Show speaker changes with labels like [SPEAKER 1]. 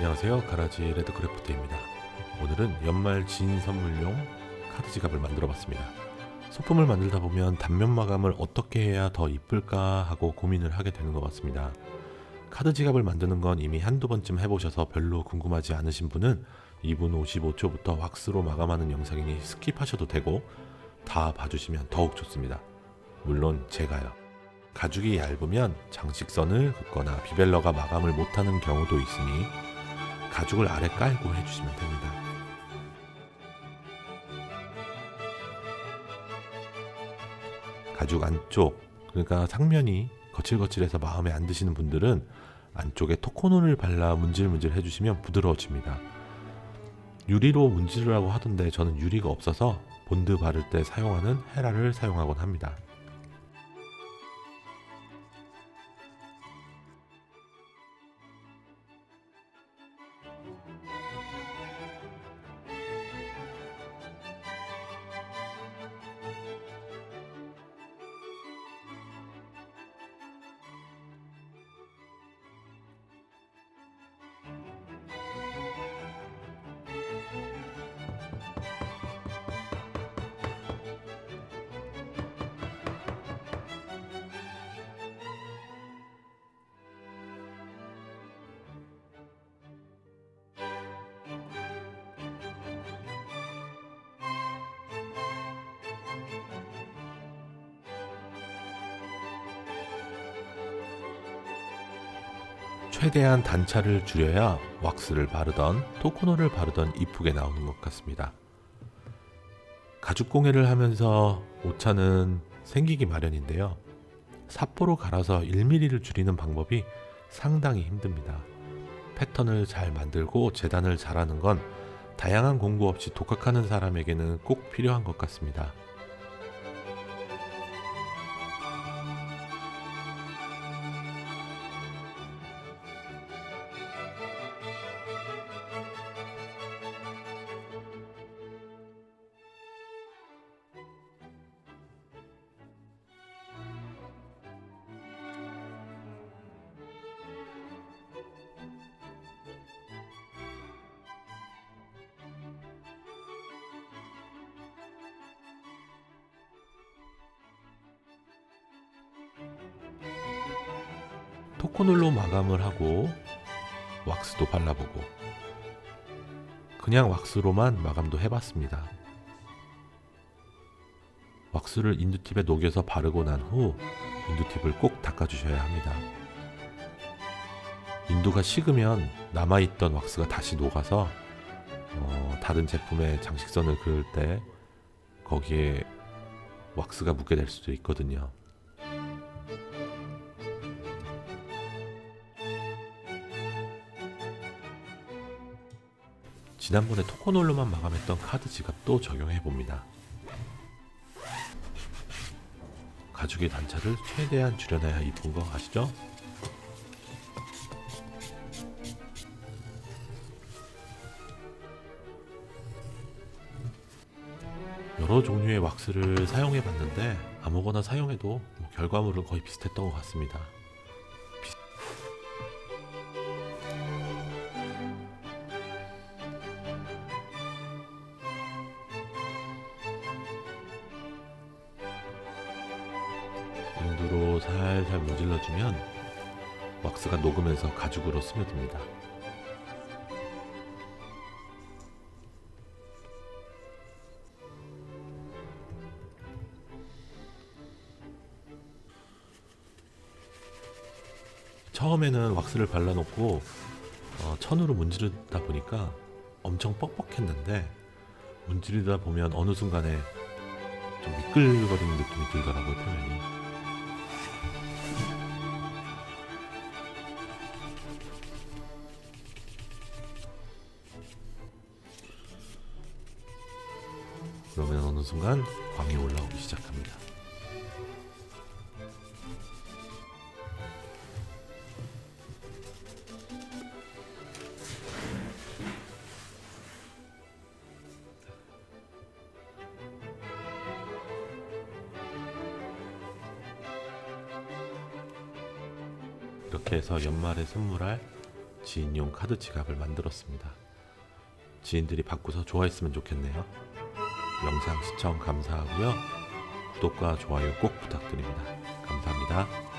[SPEAKER 1] 안녕하세요. 가라지 레드크래프트입니다. 오늘은 연말 진 선물용 카드 지갑을 만들어 봤습니다. 소품을 만들다 보면 단면 마감을 어떻게 해야 더 이쁠까 하고 고민을 하게 되는 것 같습니다. 카드 지갑을 만드는 건 이미 한두 번쯤 해보셔서 별로 궁금하지 않으신 분은 2분 55초부터 왁스로 마감하는 영상이니 스킵하셔도 되고 다 봐주시면 더욱 좋습니다. 물론 제가요. 가죽이 얇으면 장식선을 긋거나 비벨러가 마감을 못하는 경우도 있으니 가죽을 아래 깔고 해주시면 됩니다. 가죽 안쪽 그러니까 상면이 거칠거칠해서 마음에 안 드시는 분들은 안쪽에 토코노를 발라 문질문질 해주시면 부드러워집니다. 유리로 문지르라고 하던데 저는 유리가 없어서 본드 바를 때 사용하는 헤라를 사용하곤 합니다. 최대한 단차를 줄여야 왁스를 바르던 토코노를 바르던 이쁘게 나오는 것 같습니다. 가죽 공예를 하면서 오차는 생기기 마련인데요. 사포로 갈아서 1mm를 줄이는 방법이 상당히 힘듭니다. 패턴을 잘 만들고 재단을 잘하는 건 다양한 공부 없이 독학하는 사람에게는 꼭 필요한 것 같습니다. 토코놀로 마감을 하고 왁스도 발라보고 그냥 왁스로만 마감도 해봤습니다. 왁스를 인두팁에 녹여서 바르고 난 후 인두팁을 꼭 닦아주셔야 합니다. 인두가 식으면 남아있던 왁스가 다시 녹아서 어, 다른 제품의 장식선을 그을 때 거기에 왁스가 묻게 될 수도 있거든요. 지난번에 토코놀로만 마감했던 카드 지갑도 적용해 봅니다. 가죽의 단차를 최대한 줄여내야 이쁜 거 아시죠? 여러 종류의 왁스를 사용해 봤는데 아무거나 사용해도 뭐 결과물은 거의 비슷했던 것 같습니다. 살살 문질러주면 왁스가 녹으면서 가죽으로 스며듭니다. 처음에는 왁스를 발라놓고 어, 천으로 문지르다 보니까 엄청 뻑뻑했는데 문지르다 보면 어느 순간에 좀 미끌거리는 느낌이 들더라고요 표면이 그러면 어느 순간 광이 올라오기 시작합니다 이렇게 해서 연말에 선물할 지인용 카드 지갑을 만들었습니다. 지인들이 바꾸서 좋아했으면 좋겠네요. 영상 시청 감사하고요. 구독과 좋아요 꼭 부탁드립니다. 감사합니다.